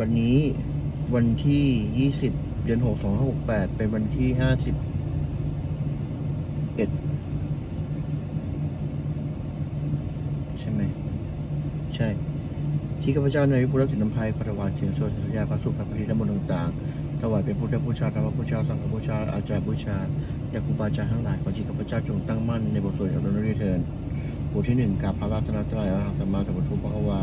วันนี้วันที่ 20 เดือน 6 2568 เป็นวันที่ 51 ใช่ไหม ใช่ ที่ข้าพเจ้าในวิพุทธศิลป์ภัยพระวานเสียงโชติสัญญาพระสุขพระปฏิธรรมนต์ต่างๆถวายเป็นพุทธบูชาธรรมบูชา สังฆบูชา อาจารย์บูชา และครูบาอาจารย์ทั้งหลาย ขอที่ข้าพเจ้าจงตั้งมั่นในบทสวดอรุณฤเทินบทที่หนึ่งกับพระรัตนตรัยอรหัสัมมาสัมพุทธพระวา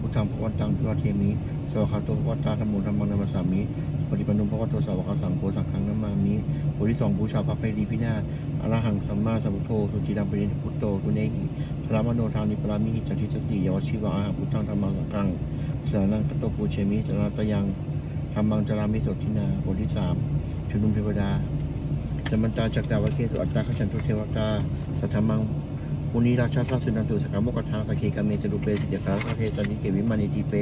พุทธังพระวันตังพิวัตเทมิสวากขาโตพระวัตตาธรรมโมธรรมังนัมสสามิปฏิปันโนพระวัตโตสาวกสังโฆสังฆังนามามิบทที่สองบูชาพระไพรีพินาศอรหังสัมมาสัมพุทโธสุจิตังปรินิพพุตโตกุเนหิพระมโนทานิปรามิหิจติสติยวชิวะอาหพุทธังธรรมังสังฆังสานังคโตปูเชมิสานาตยังธรรมังจารามิโสทินาบทที่สามชุนุมเทวดาสมันตาจักรวาเคสุอัตตาขจันตุเทวตาสัทธมัง มุนีราชาสัสสินันตุสกามโมกทางสเคกาเมจรุเปสิเดคาสเทจันิเกวิมานิติเป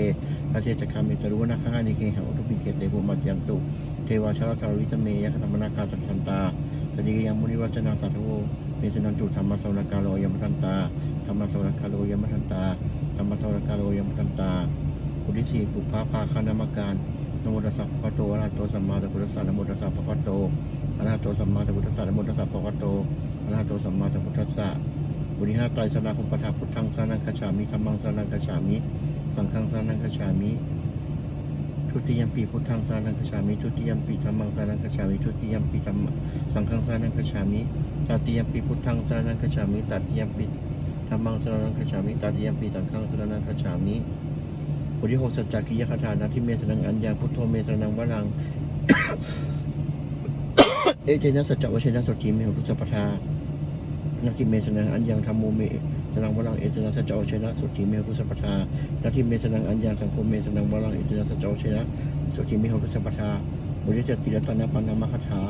พระเทจักาเมจรุวนาคานิเคหะอุตุปิเกตเตปุมัจยังตุเทวาชาลตาวิสเมยคธรรมนาคาสัมพันตาตดิยังมุนิวัจนาตาทโวเมสนันตุธรรมสวนาคาโลยมทันตาธรรมสวนาคาโลยมทันตาธรรมสวนาคาโลยมทันตาบุริสีปุพพาภาคานามการนโมตัสสะภะคะโตอะระหะโตสัมมาสัมพุทธัสสะนโมตัสสะภะคะโตอะระหะโตสัมมาสัมพุทธัสสะนโมตัสสะภะคะโตอะระหะโตสัมมาสัมพุทธัสสะ บริหาไตรสนาคมปทาพุทธังสานังคัจฉามิธัมมังสานังคัจฉามิสังฆังสานังคัจฉามิทุติยมปีพุทธังสานังคัจฉามิทุติยมปีธัมมังสานังคัจฉามิทุติยมปีธัมมังสังฆังสานังคัจฉามิตติยมปีพุทธังสานังคัจฉามิตติยมปีธัมมังสานังคัจฉามิตติยมปีสังฆังสานังคัจฉามิบทที่หกสัจจกิยคาถานาที่เมสนังอัญญาพุทโธเมสนังวลังเอเจนะสัจจวชนะสจิเมหุตุสัพพทา นาทิเมสนังอัญญังธรรมโมเมสนังวลังเอเจนะสัจจวชนะสุจิเมหุสัพทานาทิเมสนังอัญญังสังโฆเมสนังวลังเอเจนะสัจจวชนะสุจิเมหุสัพทาบทที่เจติรตนะปันนามคาถา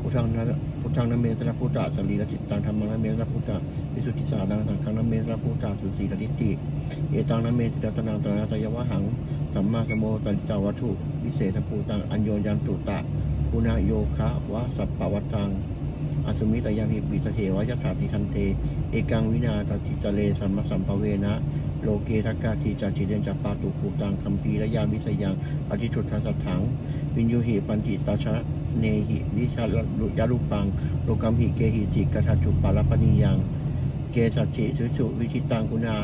พุทธังนะพุทธังนะเมตนะพุทธะสันลีรจิตตังธรรมังนะเมตนะพุทธะวิสุทธิสาดังสังฆังนะเมตนะพุทธะสุสีรทิฏฐิเอตังนะเมติรัตนังตระตยวะหังสัมมาสมโมตันจาวัตถุวิเศษภูตังอัญโยยันตุตะคุณาโยคะวะสัปปวัตตัง อสุมิตยามิปิตเทวะยถาติทันเต เอกังวินาตติตะเลสัมมสัมปเวนะ โลเกทักกาทีจาจิเรนจปาตุภูตังคัมภีระยามิสยังอธิทุตทัสสถัง วินยูหิปันติตาชะเนหินิชาลุยารุปัง โลกัมหิเกหิจิกทัจจุปาลปนิยัง เกสัจจิสุสุวิชิตังคุณา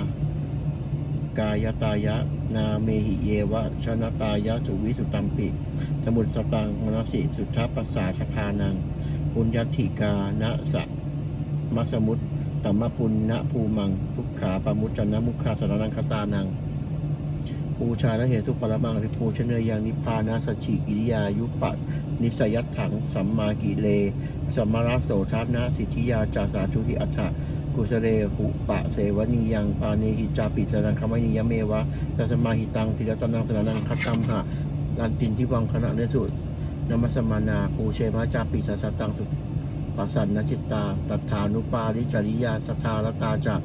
กายตายะ นาเมหิเยวะชนะตายะสุวิสุตัมปิ สมุทสตังมนสิสุทธปัสสาชทานัง ปุญญติกานะสะมัสมุตตมปุณณภูมังทุกขาปมุจจนะมุขาสรนังคตานังปูชาและเหตุปรมังอภิปูชเนยังนิพพานาสัจฉิกิริยายุปะนิสยัตถังสัมมากิเลสัมมาราโสทันะสิทธิยาจาสาธุหิอัฏฐะกุสเรหุปะเสวนียังปานิหิจาปิสนังคมนิยเมวะตัสมาหิตังทิรตนังสนังคัตตัมหะลันตินที่วังคณะเนสุ นมัสมานาปูเชมาจาปิสัสสตังสุปัสสันนจิตตา ตัฏฐานุปาริจริยาสทารตาจัก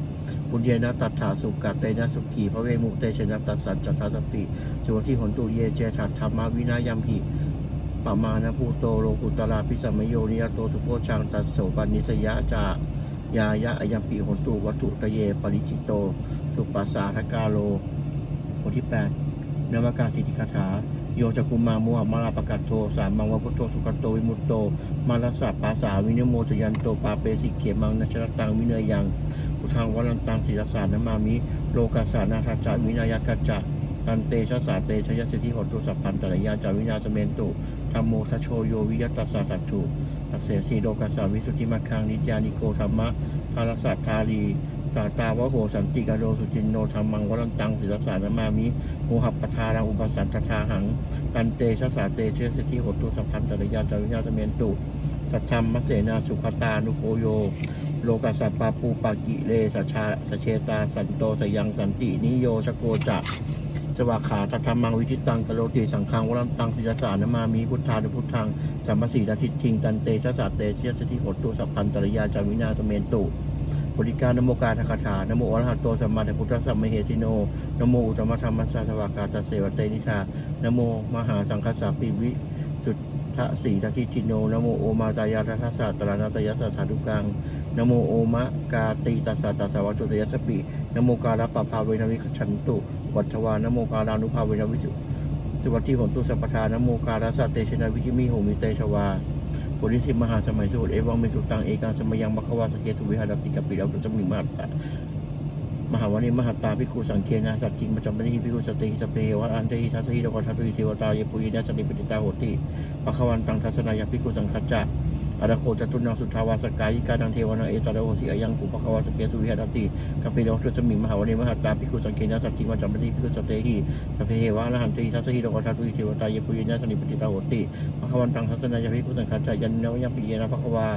ปุญเยนะตัฏฐาสุกัตเตนะสุขีพระเวมุเตชนะตัสสัจจทาสปิสุวที่หนตุเยเจถัตธรรมวินายัมหิปมานะภูโตโลกุตลาพิสัมโยนิยโตสุโพชังตัสโสปันิสยะจายายะอยัมปีหนตุวัตุตะเยปริจิตโต สุปัสสาทกาโลบทที่ 8นวากาสิทธิคาถา โยจักุมามุหมาลาปกัตโทสามังวะพุทโธสุขโตวิมุตโต มาลสัปปาสาวินโมจยันโตปาเปสิเขมังนัชรตังวิเนยยังอุทางวัลันตังศิรสารนมามิ โลกาสานาทาจาวินายกัจจะตันเตชะสาเตชยสิทธิโหตุสัพพันตระยาจาวินาสเมนตุธรรมโมทัชโชโยวิยตัสสะสัตถุตัสเสสีโลกัสสาวิสุทธิมัคคังนิจยานิโกธรรมะภารสัตทารี สาตาวะโหสันติกาโดสุจินโนธรรมังวรันตังศิรสารนามามิโมหัปปทารังอุปสันทาหังตันเตชะสาเตเชสทิโหตุสัพพันตระยาจาวินาสเมนตุสัทธรรมมเสนาสุขตานุโกโย โลกัสสัปปาปูปากิเลสชาสเชตาสันโตสยังสันตินิโยชโกจักสวากขาทัตธรรมังวิจิตังกโลติสังฆังวรัมตังศิรสารนามามีพุทธานุพุทธังสัมมสีนาทิทิงตันเตชะสาเตเชสทิโหตุสัพพันตระยาจาวินาสเมนตุ บริการนโมกาทคาถานโมอรหัตโตสัมมาสัมพุทธัสสะมเหสิโนนโมอุตมธรรมัสสะสวากาตเสวเตนิธานโมมหาสังคัสสะปิวิสุทธสีทัทิทิโนนโมโอมาตายาทัสสะตระนาตยัสสะสาธุกังนโมโอมะกาติตัสสะตัสสะวัจุตยัสปินโมกาลปะภาเวนวิคชันตุวัฏวานโมกาลานุภาเวนวิสุสวัติผลตุสัพพทานโมการัสสะเตชนะวิจิมิโหมิเตชวา ปุริสิมหาสมัยสุดเอวังเมสุตังเอกังสมัยยังมัคควาสเกตุวิหารติกปิเราตุจมิมาตตะ มหาวานิมหาตาภิกุสังเคนะสัจจิงมัจจมนิภิกุสติสเพวัตอันเตหิทัสหิโลกทัสหิเทวตาเยปุยินะสติปติตาโหติปะควันตังทัศนายภิกุสังคัจจะอระโคจตุนังสุทาวาสกายิกานังเทวนาเอตระโหสิอายังกุปะคะวาสเกสุวิหารติกัปปิโลตุจมิมหาวานิมหาตาภิกุสังเคนะสัจจิงมัจจมนิภิกุสติหิสเพวะอรหันเตหิทัสหิโลกทัสหิเทวตาเยปุยินะสติปติตาโหติพระควันตังทัศนายาภิกุสังฆาจายันเนวยังปิเยนะพระควา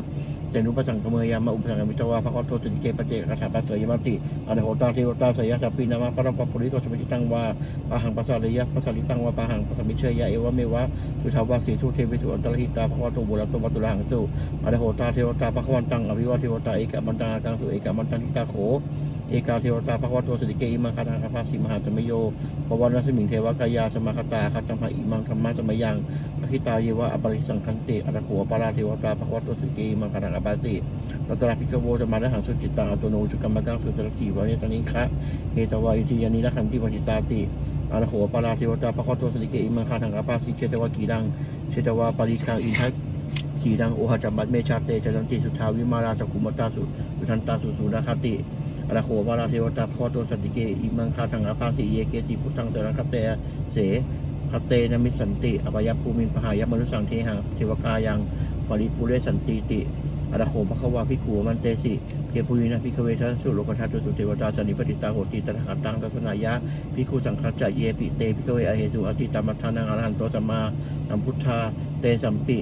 เจนุปสังกเมยามาอุปสังกมิตวาพระควโตสุติเกปเจกถาปัสเสยมติอนุโหตาาเทวตาสยสัพพินามาพระปปุริโตสมิจิตังวาปะหังปัสสาริยะปัสสาริตังวาปะหังปัสสมิเชยะเอวะเมวะสุทาวาสีสุเทวิสุอันตรหิตาพระควโตบุรโตมัตุลังสุอนุโหตาเทวตาพระควันตังอภิวาเทวตาเอกมันตังกังสุเอกมันตังทิตาโขเอกาเทวตาพระควโตสุติเกอิมังคานังคาภาสีมหาสมโยปวันสมิงเทวกายาสมาคตาคัตตัมภะอิมังธรรมะสมยังอคิตาเยวะอปริสังคันติอัตโขปาราเทวตาภควตุสติเกีมังคารังอปาติตัตระพิกโวจะมาได้หังสุจิตตังอัตโนจุกรรมกังสุตระทีวะเนตานิคะเฮตวาอิทิยานิละขันติวัจิตาติอัตโขปาราเทวตาภควตุสกีมังคารังอปาสิเชตวะกีดังเชตวะปาริคังอินทักขีดังโอหจัมบัตเมชาเตจันติสุทาวิมาราสกุมตาสุสุทันตาสุสุนาคติอรโขปาราเทวตาภควตุสติเกอิมังคาทังอปาสิเยเกติพุทธังเตระคัตเตเสคเตนะมิสันติอภยภูมินพหายมนุสังเทหังเทวกายังปริปุเรสันติติ อรโขภควาพิกูมันเตสิเพียพุยนะพิคเวทัสสุโลกทัตตุสุเทวตาจันิปติตาโหติตถาตังตัสนายะพิคูสังฆจจะเยปิเตพิคเวอเหสุอติตามัทานังอรหันโตสัมมาสัมพุทธาเตสัมปิ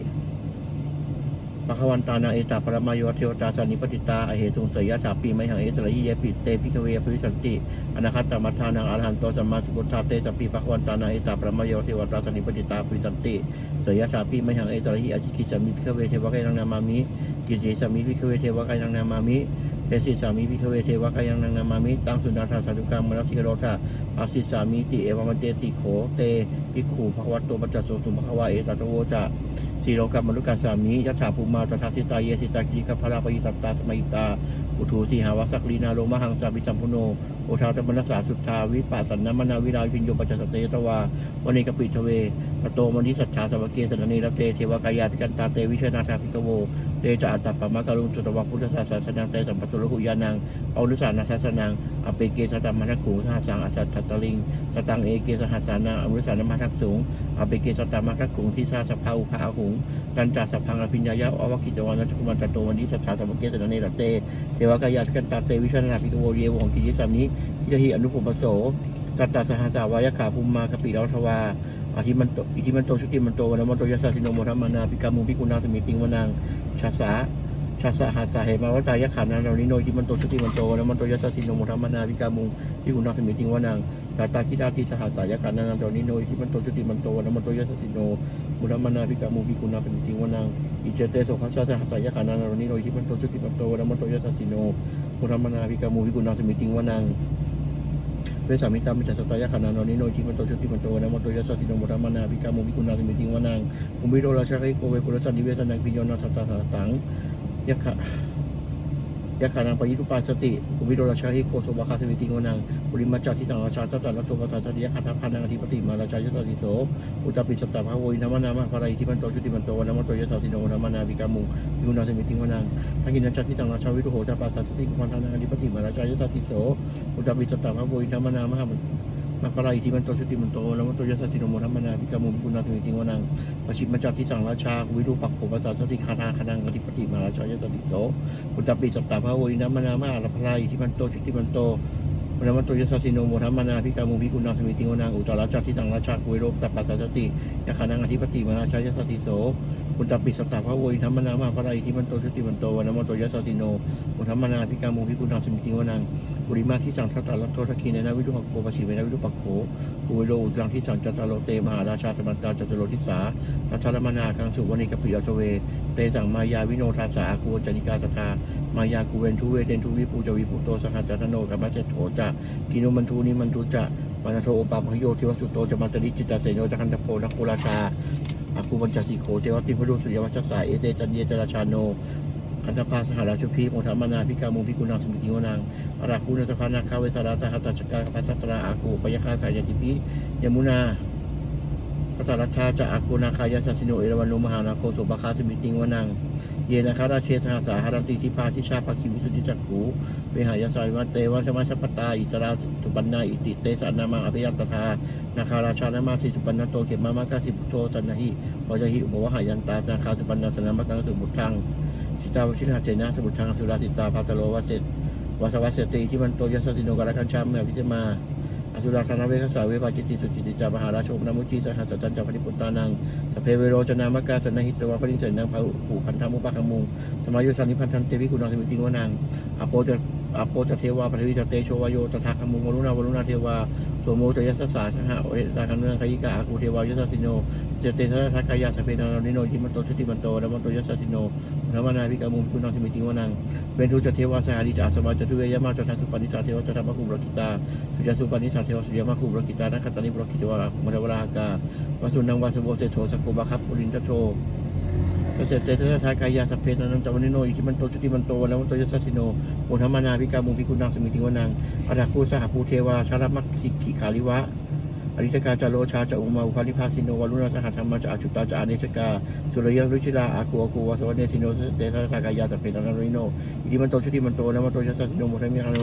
ปะควันตานาเอตาปรมายเทวตาสานิปติตาอเหตุงเสยยะสาปีไมหังเอตระยิเยปิเตพิกเวปริสันติอนาคตมัทานังอรหันโตสัมมาสัมพุทธาเตสัมปีภควันตานาเอตาปรมายเทวตาสานิปติตาปิสันติเสยสาปีมหังเอตระยิอจิกิจามิพิคเวเทวะกายังนามามิกิจิสามิพิคเวเทวะกายังนามามิเปสิสามิพิขเวเทวะกายังนางนามามิตังสุนาธาสาธุกรรมมนัสสิโรธาอาสิสามิติเอวมันเตติโขเตภิขุภควตโตปัจจโสสุภควาเอตัตโวจะสีโลกัมมนุการสามิยะถาภูมาตถาสิตาเยสิตาคิริกพาราปยิตัตตาสมัยตาอุทูสีหาวสักลีนาโลมหังสาบิสัมพุโนโอชาตมนัสสาสุทธาวิปัสสนมนาวิราวิญโยปัจจสเตตวาวันนี้กปิทเวปโตมณิสัทธาสวเกสนเนรเตเทวกายาพิกันตาเตวิเชนาธาภิกโว จะอัตตปปมะกรุงจุตวะพุทธศาสนาสนังเตสัมปตุลหุยานังเอานุสานาสัสนังอเปเกสตัมมทักขุงสหัสังอสัตตลิงสตังเอเกสหัสสานังอนุสานมทักสูงอเปเกสตัมมทักขุงทิสาสภาอุภาหุงตันจาสพังอภิญญายะอวกิจวันัจจุมันตโตวันนี้สัทธาสวเกสนเนรเตเทวกายาพิกันตาเตวิชนาภิกโวเยวของกิจิสามิทิฏฐิอนุปปโสกัตตาสหัสสาวายขาภูมิมากปิเราทวา อาทิมันโตอิทิมันโตชุติมันโตวันมันโตยัสสะสิโนโมทัมมนาปิกามุปิกุณาสมิติงวนังชาสาชาสะหัสสะเหมาวตายะขานาเรานิโนอิทิมันโตชุติมันโตวันมันโตยัสสะสิโนโมทัมมนาปิกามุปิกุณาสมิติงวนังตาตาคิดาติสหัสายะขานาเรานิโนอิทิมันโตชุติมันโตวันมันโตยัสสะสิโนโมทัมมนาปิกามุปิกุณาสมิติงวนังอิเจเตโสขัสสะหัสายะขานาเรานิโนอิทิมันโตชุติมันโตวันมันโตยัสสะสิโนโมทัมมนาปิกามุปิกุณาสมิติงวนัง เวสามิตามิจัสตายะขานาโนนิโนจิมันโตชุติมันโตนะมโตยัสสะสิโนมทัมมานาภิกามุภิกุณาสมิติวานังคุมบิโรราชาริโกเวปุรสันนิเวสนังปิโยนาสัตตาสังยะขะ ยะขานังปยิทุปาสติคุมิโดราชาหิโกโสวาคาสวิติงวานังปุริมัจจาทิตังราชาสัตตาลัตโตปัสสติยะขาทัพานังอธิปติมาราชายะสติโสอุตปิสตตาภาโวินามนามะภารายิทิมันโตชุติมันโตนามโตยะสสะสิโนโมทัมมานาวิกามุภิกุณาสมิติงวานังทักินัจจาทิตังราชาวิทุโหจาปัสสะสติกุมันทานังอธิปติมาราชายะสติโสอุตปิสตตาภาโวินามนามะ มัคคาราอิทิมันโตชุติมันโตแล้วมันโตยสสติโนโมทัมมนาพิกามุปิกุณาถึงจริงวานังปชิมจักทิสังราชาวิรูปักโขปัสสะสติคานาคานังกติปติมาราชายตติโสปุตตปิสัตตาภะโวินัมมนามาลพลาอิทิมันโตชุติมันโต มันมันโตยัสสติโนโมทัมมนาพิกามุปิกุณาตุมิติงวานังอุตตราจักทิสังราชาวิรูปักปัสสะสติยคานังอธิปติมาราชายตติโสอุตตปิสตตาภาโวินัมมนามาพลาอิทิมันโตชุติมันโตวันนมันโตยัสสติโนโมทัมมนาพิกามุปิกุณาตุมิติงวานังปุริมาที่สังทัตตาลโททคีในนาวิรุหกโกปชิเวนาวิรุปักโขกุวิโลอุตรังที่สังจัตตาโลเตมหาราชาสมันตาจตโลทิสาทัทธรมนาคังสุวรรณิกปิยชเวเตสังมายาวิโนทาสาคูจนิกาสทามายากูเวนทุเวเตนทุวิปูจวิปุโตสหัจจตโนกัมมัจเจโถจะกินุมันทูนิมันทูจะมันโทโอปาพโยทิวสุโตจะมาตริจิตาเสโนจะคันตโพนักคูราชาอาคูบัญจสีโคเทวติพดุสุยวัชสายเอเตจันเยจราชาโนคันธภาสหราชุพีโมทามานาพิกามุพิกุนาสมิติวนังอราคูนสภานาคาเวสาราตาหัตตชกาปัสสตราอาคูปยคาสายติพิยมุนา พระตารัชชาจะอาคูนาคายาสัสิโนเอราวันโนมหานาโคสุปคาสมิติงวนัง เยนะคาราเชสหาสาหารันติทิพาทิชาภาคิวิสุทธิจักขูเวหายาสายวันเตวัชมาชปตาอิตราสุปันนาอิติเตสานามาอภิยัตตถานาคาราชานามาสิสุปันนโตเขมามากาสิพุโธสันนหิวจหิอุปวหายันตานาคาสุปันนาสนามกังสุบุตทังสิตาวชินหาเจนะสมุทังสุราติตาภาตโลวัสเสตวัสวัสเสติที่มันโตยสติโนกาลคัญชามเมื่อพิจมา อสุราสนาเวคสาเวปาจิตติสุจิติจามหาราชโนามุจีสหัสจันจาปฏิปุตตานังสเพเวโรจนามกาสนาหิตรวะปริเสนังพระหูพันธมุปะขมุงสมายุสันนิพันธันเตวิคุณังสมิติงวนังอโปจ อโปจะเทวาปฐวิจเตโชวโยตถาคมุงวรุณาวรุณาเทวาโสโมจยัสสาสหะเอสาคันเนืองคยิกาอากูเทวายัสสิโนเจเตทัสสะกายาสเพนานิโนจิมันโตชุติมันโตนะมันโตยัสสิโนนามนาภิกามุงคุณังสมิติวนังเวนทุจเทวาสหาริจาสมาจตุเวยมาจทัสุปนิสาเทวจทัมะคุบรกิตาสุจสุปานิสาเทวสุยมาคูบรกิตานัคตานิบรกิตวามาวรากาวสุนังวาสโบเสโทสกโกบาคับปุรินทโท ก็เจเตทะทากายาสเพนันตวันนิโนอิทิมันโตชุติมันโตแล้วันโตยัสสิโนโมธรรมนาภิกามุภิกุณังสมิติวนังอนาคูสหภูเทวาชาลมักสิกิขาลิวะ อริจกาจาโลชาจะอุมาอุปาลิภาสิโนวารุณาสหัธรรมจะอาชุตาจะอาเนชกาสุรยังรุชิลาอาคูอาคูวาสวเนสิโนเตทะทากายาสพเพนันนิโนอิทิมันโตชุติมันโตนะวันโตยัสสิโนโมธรรมิฮันโน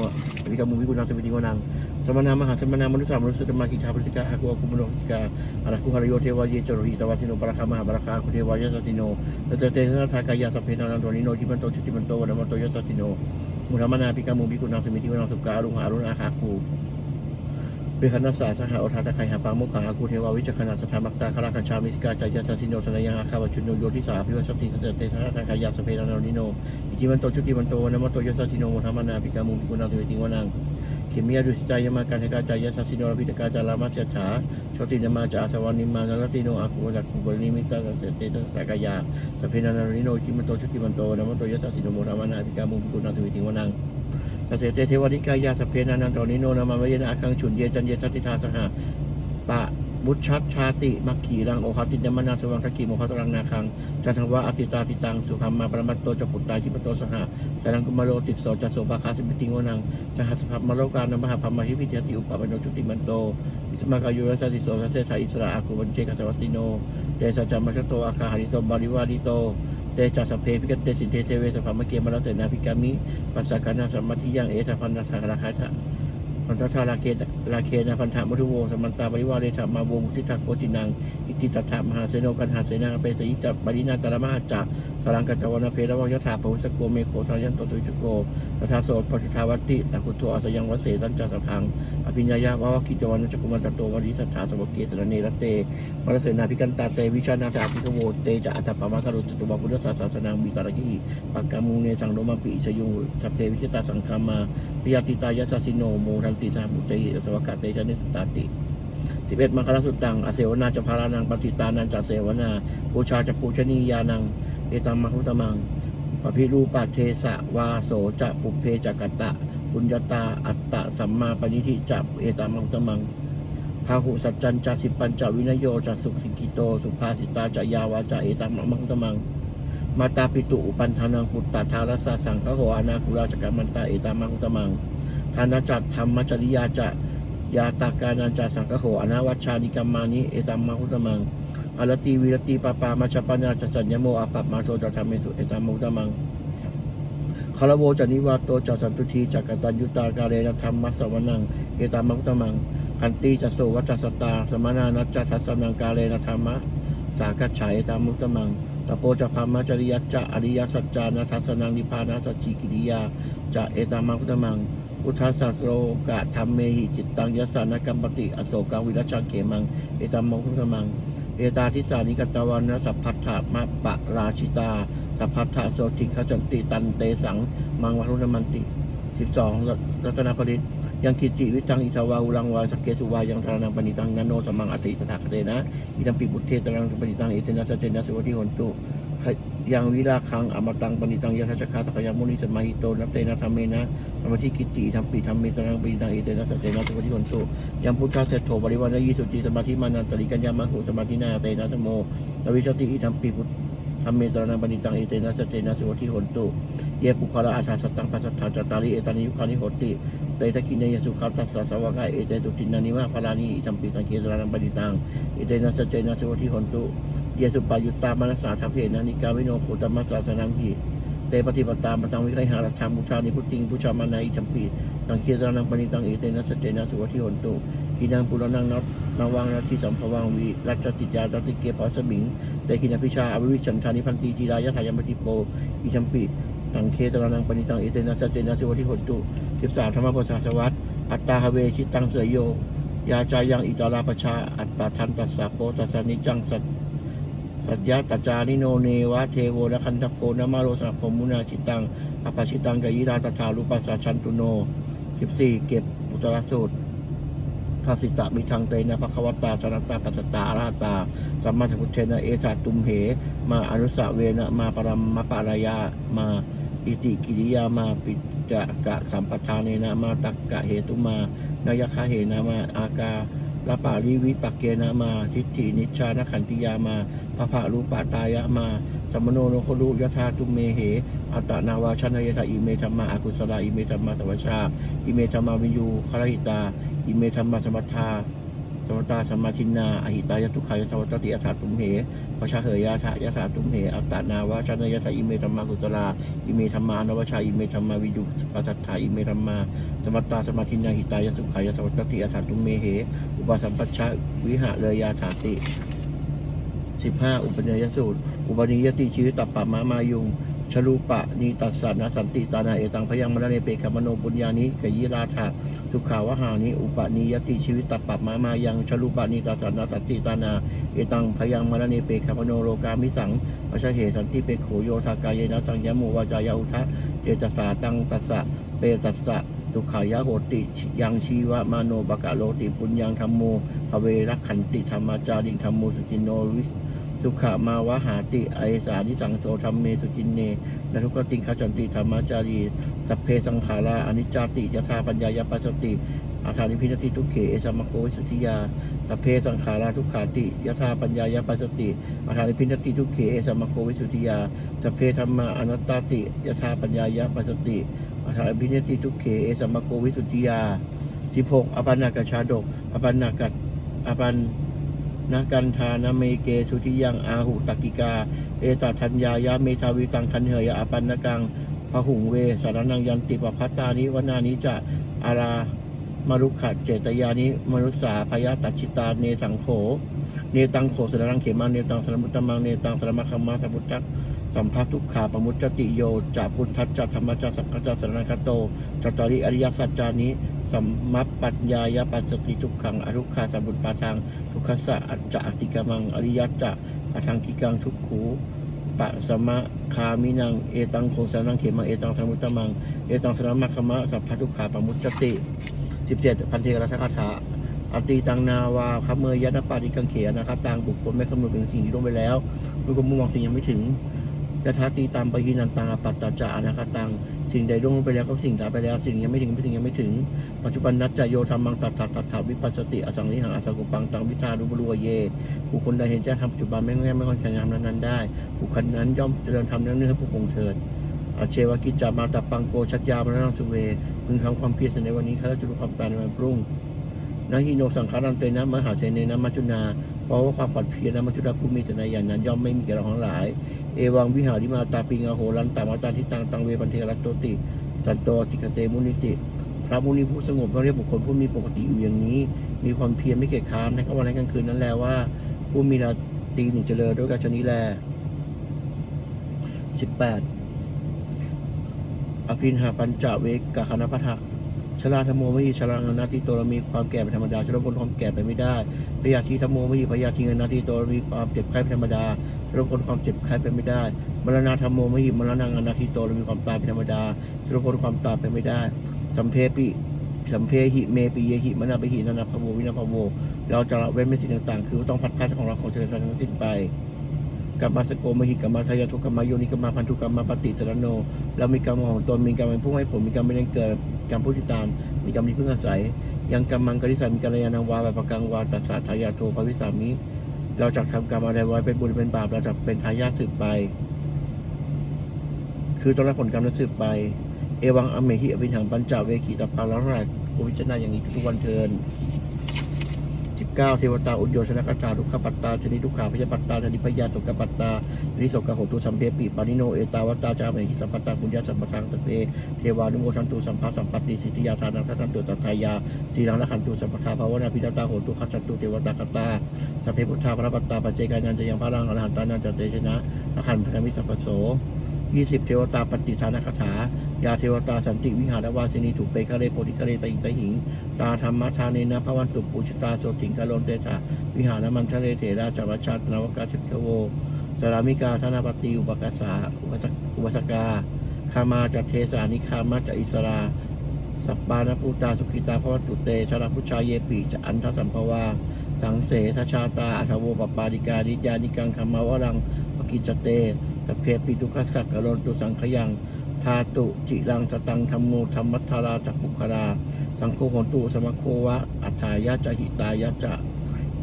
ภิกามุภิกุณังสมิติวนังสมณามหาสมณามนุษย์สามนุษย์สมากิจาปฏิกาอากุอากุมโนกิกาอาราคุหารโยเทวาเยจโรหิตวาสิโนปราคามหาปราคาคุเทวายสัสสิโนเตเตเตนะทากายาสพเพนานันโตนิโนจิมันโตชุติมันโตวันมันโตยสัสสิโนมุธรรมนาภิกามุภิกุณังสมิติวนังสุกาลุงหารุณอาคาคู วคณสาสหโอทาตะไคหาปังมุขาอาคูเทวาวิจคณาสถามักตาคาราคชามิสกาจายาสสิโนสนยังอาคาวชุนโนโยทิสาพิวัสติเตเตนะทากายาสเพนานันนิโนอิจิมันโตชุติมันโตวันมโตยสสสิโนมุธรรมนาภิกามุภิกุณังสมิติวนังเขมียดุสิตายมาการเทกาจายสัสสิโนรพิตกาจารามาเชฉาโชตินามาจาอาสวานิมานรติโนอาคูจักขุบริมิตาเสเตตสากายาสเพนานาริโนจิมันโตชุติมันโตนามโตยสสสิโนโมรามานาภิกามุกุณาทวิติวนัง เกษตรเทวนิกายาสเพนานันโตนิโนนามาเวยนอาคังฉุนเยจันเยทัติธาสหะปะ บุชชัดชาติมักขีรังโอคาตินมนาสวังคกีโมคาตรังนาคังจันทวะอติตาติตังสุขัมมาปรมัตโตจปุตตาจิปโตสหะจารังกุมารโรติโสจัสโสภาคาสิปิติงวนังสหัสภาพมโลกานมหาพรหมาหิพิเทติอุปปะโนชุติมันโตอิสมากายุรสติโสสัสเสชาอิสระอาคุบัญเจกัสวัตติโนเดชจามัชโตอาคาหาริโตบาริวาริโตเตจัสสพเพพิกันเตสินเทเทเวสภามเกมรเสนาภิกามิปัสสะกานาสัมมัติยังเอตพันนาสาราคาทะ พันธทาราเคราเคนะพันธมุทุโวสมันตาบริวาเรธรรมาวมุทิทักโกตินัง อิติตัถามหาเสโนกันหาเสนาเปสยิตบรินาตระมหาจักทารังกัจจวนาเพระวังยถาภวสโกเมโคทายันโตตุจุโกปทาโสปฏิทาวัตติสักุโตอสยังวเสตัญจาสพัง อภิญญายาวาวกิจวันุจกุมันตโตวริสัทธาสวเกตระเนรเตมรเสนาภิกันตาเตวิชานาถาภิกโวเตจะอัตตปามากรุจตุบาพุทธศาสนาบิตารกิปักกามูเนสังโนมัมปิชยุงสัพเพวิจตาสังคามาพยาติตายาสสิโนโมทัติสามุเตหิสวกาเตชนิสตาติสิบเอ็ดมังคลสุตังอเสวนาจะพารานังปฏิตานันจะเสวนาปูชาจะปูชนียานังเอตัมมหุตมังปพิรูปเทสะวาโสจะปุเพจักตะปุญญตาอัตตะสัมมาปณิธิจับเอตามังตมังพาหุสัจจันจาสิปัญจวินโยจะสุขิกิโต สุภาสิตาจะยาวาจเอตามังตมัง มาตาปิตุอุปันธานังปุตตาทารสสสังฆโหอนาคุราจกรรมันตาเอตามังตมัง ทานาจัตธรรมจริยาจะยาตากานันจาสังฆโหอนาวัชชานิกรรมานิเอตามังตมังอรติวิรติปาปามาชปนาจะสัญญโมอาปัปมาโทจะทำเมสุเอตามังตมังคารโวจานิวาโตจัสันตุทีจักกตัญยุตากาเลนธรรมะสวนังเอตามังตมังคันติจะโสวัตสตา สมานานัจจทัสสนังกาเลนธรรมะสากัจฉายเอตามังตมังตะโปจะพามาจริยัจจะอริยสัจจานาทัสสนังนิพานาสจิกิริยาจะเอตามังตมัง พุทธสัสโรกะธรรมเมหิจิตตังยสานกัมปติ อโศกังวิรัชังเขมัง เอตามังคุตมัง เอตาทิสานิกตวันนะสัพพัทธะมาปะราชิตา สัพพัทธะโสติขจันติตันเตสัง มังวัทุนมันติ สิบสองรัตนปริตยังกิจิวิตังอิทวาอุรังวาสเกสุวายังทานังปณิตังนันโนสมังอติตถาคเตนะอิตัมปิบุตเทตรังปณิตังเอเตนะสเตนะสุวติหนตุยังวิราคังอมตังปณิตังยะทัชคาสกยามุนิสมาหิโตนัตเตนะธรรมเมนะธรรมทิกิจิธรรมปิธรรมเมตรังปณิตังเอเตนะสเตนะสุวติหนตุยังพุทธาเสโทบริวารยีสุจิสมาธิมานันตริกัญญามังคุสมาธินาเตนะธโมตวิชติอิทัมปิบุต ธรรมเมตรนาบันิตังเอเตนะสเตนะสิวทิหนตุ เยปุคละอาชาสตังปัสสัทธาจตาริเอตานิยุคานิโหติเตตะกินเนยสุขัตตัสสะสวะกาเอเตสุตินานิวะพารานิจัมปิตังเกตรานันิตังเอเตนะสเจนะสิวทิหนตุ เยสุปายุตตามนัสสาทัพเพนะนิกาวิโนโคตมัสสาสนังหิ เตปฏิปตามปตังวิไคหารัชามุชานิพุติงพุชามานาอิจัมปีตังเคียตานังปณิตังเอเตนะสเจนะสุวัติหนตุขีนังปุรนังนัตนาวังนาทีสัมภวังวิรัชติยาตติเกปะสบิงเตคินาพิชาอวิวิชันธานิพันตีจีรายะทายมติโปอิจัมปีตังเคตานังปณิตังเอเตนะสเจนะสุวัติหนตุสิบสามธรรมโพธิสวัตอัตตาหเวชิตังเสยโย ยาจายังอิตาลาปชา อัตตาทันตัสสะโปตัสสนิจังสัจ สัจยะตัจจานิโนเนวะเทโวนะคันทโพนะมาโรสะพมุนาชิตังอปชิตังกยิราตถารุปัสสะชันตุโนสิบสี่เก็บอุตรสูตรภาสิตะมิชังเตนะภควตาสนัตตาปัสตาอาราตาสัมมาสัพพุทเทนะเอธาตุมเห มาอนุสะเวนะมาปรมมปะรายามาอิติกิริยามาปิจกะสัมปทานเนนะมาตักกะเหตุมานายคาเหนะมาอากา ละปาลิวิปักเกนามา ทิฏฐินิชานขันติยามาพระภารูปาตายะมาสัมโนโนโคลุยะธาตุมเมเหอัตนาวาชนายธาอิเมธรรมาอากุศลาอิเมธรรมาสวัชชาอิเมธรรมาวิยูคารหิตา อิเมธรรมาสมัทธา สมัตาสมมาทินนาอหิตายทุกขายสวัตติอัฏฐาตุมเหวชาเหยยะทะยะถาตุมเหอัตตนาวาชนยะทาอิเมธรรมากุศลาอิเมธรรมานวชาอิเมธรรมาวินยูปัสสัทธาอิเมธรรมาสมัตตาสมาธินาหิตายสุขายสวัตติอัฏฐาตุมเมเหอุปสัมปัชชวิหะเลยยาถาติสิบห้าอุปเนยสูตร อุปนิยติชีวิตตัปปะมะมายุง ชลูปะนีตัสสนะสันติตานาเอตังพยังมรณเนเปกมโนปุญญานิกยิราธาสุขาวหานิอุปนิยติชีวิตตัปปมะมายังชลูปะนีตัสสนะสันติตานาเอตังพยังมรณเนเปกมโนโลกามิสังพระชเหสันติเปโขโยทากายนะสังยโมวาจายาอุทะเจตสาตังตัสสะเปตัสสะสุขายะโหติยังชีวะมาโนปะกะโลติปุญญังธรรมโมภเวรักขันติธรรมาจาริงธรรมโมสุจินโนวิ สุขามาวะหาติไอสานิสังโสธรรมเมสุจินเนนทุกติงขจันติธรรมาจารีสัพเพสังขาราอนิจจติยถาปัญญายปัสสติอาคานิพินติทุกเขเอสมโควิสุทธิยาสัพเพสังขาราทุกขาติยถาปัญญายปัสสติอาคานิพินติทุกเขเอสมโควิสุทธิยาสัพเพธรรมาอนัตตาติยถาปัญญายปัสสติอาถาพินติทุกเขเอสัมมโกวิสุทธิยาสิบหกอปันนากชาดกอปันนากัอปัน นากันทานาเมเกสุทิยังอาหุตกิกา เอตทัญญายาเมทาวิตังคันเหยอปันนกังพหุงเวสารนังยันติปพัตตานิวนานิจะอารามารุขะเจตยานิมนุสสาพยาตัชิตาเนสังโข เนตังโขสรังเขมังเนตังสรมุตตมังเนตังสรมะคัมมาสมุตตักสัมภทุกขาปมุจจติโยจะพุทธัจจะธรรมจะสังฆจะสรณคโตจตาริอริยสัจจานิ สัมมัปปัญญายปัสสติทุกขังอทุกขาสัมบุตปาทางทุกขสะอัจจะอติกมังอริยัจจะอทังกิกังทุกขูปะสมะคามินังเอตังโคสรนังเขมังเอตังสรมุตตมังเอตังสรมะคัมมะสัพพทุกขาปมุจจติสิบเจ็ดพันเทกรัชคาถาอติตังนาวาครับเมยยะนปาติกังเขนะครับต่างบุคคลไม่คำนึงถึงสิ่งที่ล่วงไปแล้วดูกมุมมองสิ่งยังไม่ถึง ยะทาตีตามปะหินันตังอปัตตาจานะครับตัง สิ่งใดล่วงไปแล้วก็สิ่งตามไปแล้ว สิ่งยังไม่ถึงสิ่งยังไม่ถึง ปัจจุบันนัจจโยธรรมังตัดตัดตัดถาวิปัสสติอสังนิหังอสังกุปังตังวิชารุบรัวเย บุคคลใดเห็นแจ้งทำปัจจุบันไม่แง่ไม่ค่อยใช้งานนั้นได้ บุคคลนั้นย่อมเจริญธรรมเนื่อให้ผู้คงเถิดอาเชวกิจจามาตาปังโกชัดยามนังสุเว พึงทำความเพียรในวันนี้ข้าราชการความตายในวันพรุ่ง นะฮิโนสังขารันเตนะมหาเทเนนะมัจจุนา เพราะว่าความปลอดเพียรนะมัจจุราผู้มีสนอย่างนั้นย่อมไม่มีแก่เราทั้งหลาย เอวังวิหาริมาตาปิงอโหรันตามาตาทิตังตังเวปันเทรัตโตติสันโตติกเตมุนิติ พระมุนีผู้สงบเราเรียกบุคคลผู้มีปกติอยู่อย่างนี้ มีความเพียรไม่เกียจค้านนครับวันนั้นกลางคืนนั้นแลว่า ผู้มีราตรีหนึ่งเจริญด้วยการชนี้แลสิบแปดอภินหาปัญจเวกกะคณพัทะ ชราธรรมโมวิชรางนาติโตเรามีความแก่เป็นธรรมดาชราบนความแก่ไปไม่ได้พยาธิธรรมโมวิพยาธิเงินนาติโตเรามีความเจ็บไข้เป็นธรรมดาชราบนความเจ็บไข้ไปไม่ได้มรณะธรรมโมวิมรณะงานาติโตเรามีความตายเป็นธรรมดาชราบนความตายไปไม่ได้สัมเพปิสัมเพหิเมปิเยหิมนาปิหินานาภโววินาภโว เราจะละเว้นไม่สิ่งต่างๆ คือต้องพัดพาของเราของเจริญทั้งสิ้นไป กัมมาสโกมหิกัมมาทายาทุกัมมาโยนิกัมมาพันธุกัมมาปฏิสรโน เรามีกรรมของตนมีกรรมเป็นผู้ให้ผลมีกรรมเป็นเกิดกรรมผู้ติดตาม มีกรรมที่พึ่งอาศัย ยังกรรมังกริสัยมีกัลยาณังวาแบบประกังวาตัสสะทายาโทภวิสามิ เราจะทำกรรมอะไรไว้เป็นบุญเป็นบาปเราจะเป็นทายาทสืบไป คือต้องรับผลกรรมนั้นสืบไป เอวังอเมหิอภิถังปัญจเวขีสัพาลังหลายกูพิจารณาอย่างนี้ทุกวันเทิน ก้าเทวตาอุญโยชนะกตาทุกขปัตตาชนิทุกขาพยาปัตตาชนิพยาสกปัตตาชนิสกโหตุสัมเพปิปานิโนเอตาวัตตาจาเมหิสัพพตตาปุญญาสัมปทังตะเปเทวานุโมทันตุสัมภาสัมปติสิทธิยาทานังทัตันตุสัทายาสีลังละขันตุสัมปทาภาวนาพิตตาโหตุขัจจตุเทวตาคตาสัพเพพุทธาพระปัตตาปัจเจกานันจะยังพระรังอรหันตานันจะเตชนะละขันพระมิสัพโส ยี่สิบเทวตาปฏิทานคาถายาเทวตาสันติวิหารวาสินีถูกเปกะเลโพธิกะเลตะหิงตะหิง ตาธรรมทาเนนะพระวันตุปุชตาโสติงกะลนเตชะวิหารมันทะเลเถราจาวัชชัตนวกาชิตโวสารามิกาธนาปฏิอุปกัสสาอุปสกอุปสกาคามาจัเทสานิคามาจอิสราสัปปานปูตาสุขิตาพระวันตุเตชราพุชาเยปิจะอันทสัมภวา สังเสทชาตาอัทโวปปาดิกานิยานิกังคามาวรังปกิจเต สพเพปิทุกขสักกะโลนตุสังขยังทาตุจิรังสตังธรรมโมธรรมัทาราจักปุคารา สังโฆโหนตุสมโควะ อัฏฐายะจหิตายะจะ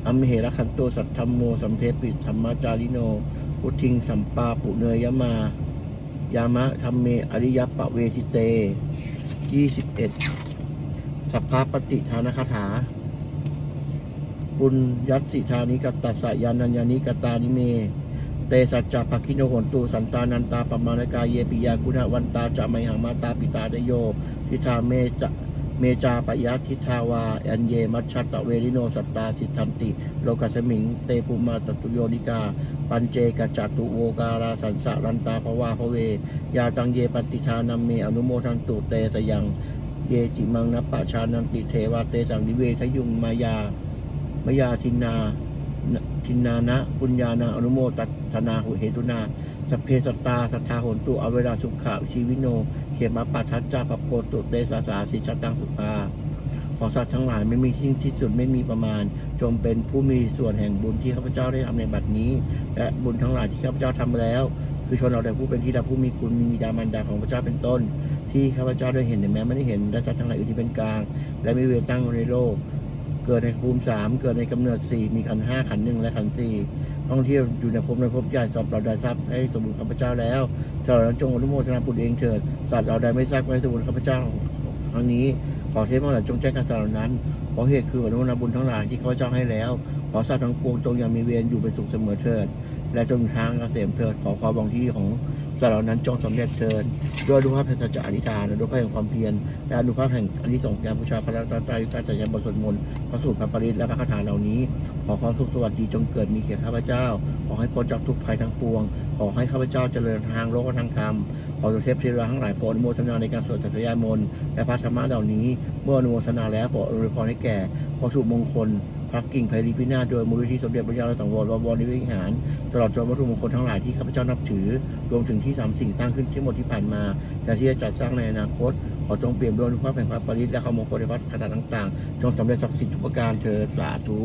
อัมเหระคันโตสัทธรรมโมสัมเพปิธรรมจาริโน อุทิงสัมปาปุเนยมายามะธรรมเมอริยปะเวทิเตยี่สิบเอ็ดสัพพะปฏิทานคาถา ปุญยัตสิธานิกตัสสะยานัญญานิกตานิเม เตสัจจะภคิโนโหนตุสันตานันตาปมาณกาเยปิยาคุณวันตาจะไมหังมาตาปิตาเดโยทิธาเมจะเมจาปยะทิทาวาอันเยมัชชตะเวริโนสัตตาทิทันติ โลกสมิง เตภูมาตตุโยนิกา ปัญเจกจัตุโวการาสันสะรันตาภวาภเว ยาตังเยปันติชานัมเมอนุโมทันตุเตสยังเยจิมังนปะชานันติเทวาเตสังดิเวทยุงมายามายาทินา ทินนานะปุญญานาอนุโมตัธนาหุเหตุนาสเพสตาสัทธาโหนตุอเวลาสุขะชีวิโน เขมาปัทัจจาปโปตุเตสาสาสิชตังสุภาขอสัตว์ทั้งหลายไม่มีที่ที่สุดไม่มีประมาณ จงเป็นผู้มีส่วนแห่งบุญที่ข้าพเจ้าได้ทำในบัดนี้ และบุญทั้งหลายที่ข้าพเจ้าทำแล้ว คือชนเราแต่ผู้เป็นที่ดาผู้มีคุณมีดามารดาของพระเจ้าเป็นต้น ที่ข้าพเจ้าได้เห็นแต่แม้ไม่ได้เห็นและสัตว์ทั้งหลายอื่นที่เป็นกลาง และมีเวรตั้งในโลก เกิดในภูมิสามเกิดในกำเนิดสี่มีขันห้าขันหนึ่งและขันสี่ท่องเที่ยวอยู่ในภพในภพใหญ่สอบเราได้ทราบให้สมบูรณ์ข้าพเจ้าแล้วเท่านั้นจงอนุโมทนาบุญเองเถิดสัตว์เราได้ไม่ทราบไว้สมบูรณ์ข้าพเจ้าครั้งนี้ขอเทพมหาจงแจ้งการสัตว์เหล่านั้นเพราะเหตุคืออนุโมทนาบุญทั้งหลายที่ข้าพเจ้าให้แล้ว ขอสัตว์ทั้งปวงจงยังมีเวรอยู่เป็นสุขเสมอเถิด และจงทางเกษมเถิดขอความบางที่ของสัตว์เหล่านั้นจงสำเร็จเถิดด้วยอนุภาพแห่งสัจจะอธิษฐานด้วยอนุภาพแห่งความเพียรและอนุภาพแห่งอนิสงส์การบูชาพระรัตนตรัยการจัดยานบทสวดมนต์พระสูตรพระปริตและพระคาถาเหล่านี้ ขอความสุขสวัสดีจงเกิดมีแก่ข้าพเจ้า ขอให้พ้นจากทุกภัยทั้งปวง ขอให้ข้าพเจ้าเจริญทางโลกและทางธรรมขอเทพเทวดาทั้งหลายโปรดโมทนาในการสวดจัตยานมนต์และพระธรรมะเหล่านี้ เมื่ออนุโมทนาแล้วโปรดอวยพรให้แก่พระสุมงคล พักกิ่งไพรีพินาศโดยมูลนิธิสมเด็จพระยาณสังวรวรนิเวศหารตลอดจนวัตถุมงคลทั้งหลายที่ข้าพเจ้านับถือ รวมถึงที่สามสิ่งสร้างขึ้นทั้งหมดที่ผ่านมาและที่จะจัดสร้างในอนาคต ขอจงเปลี่ยนด้วยอนุภาพแห่งพระปริศและความมงคลในวัดขนาดต่างๆ จงสำเร็จศักดิ์สิทธิ์ทุกประการเถิดสาธุ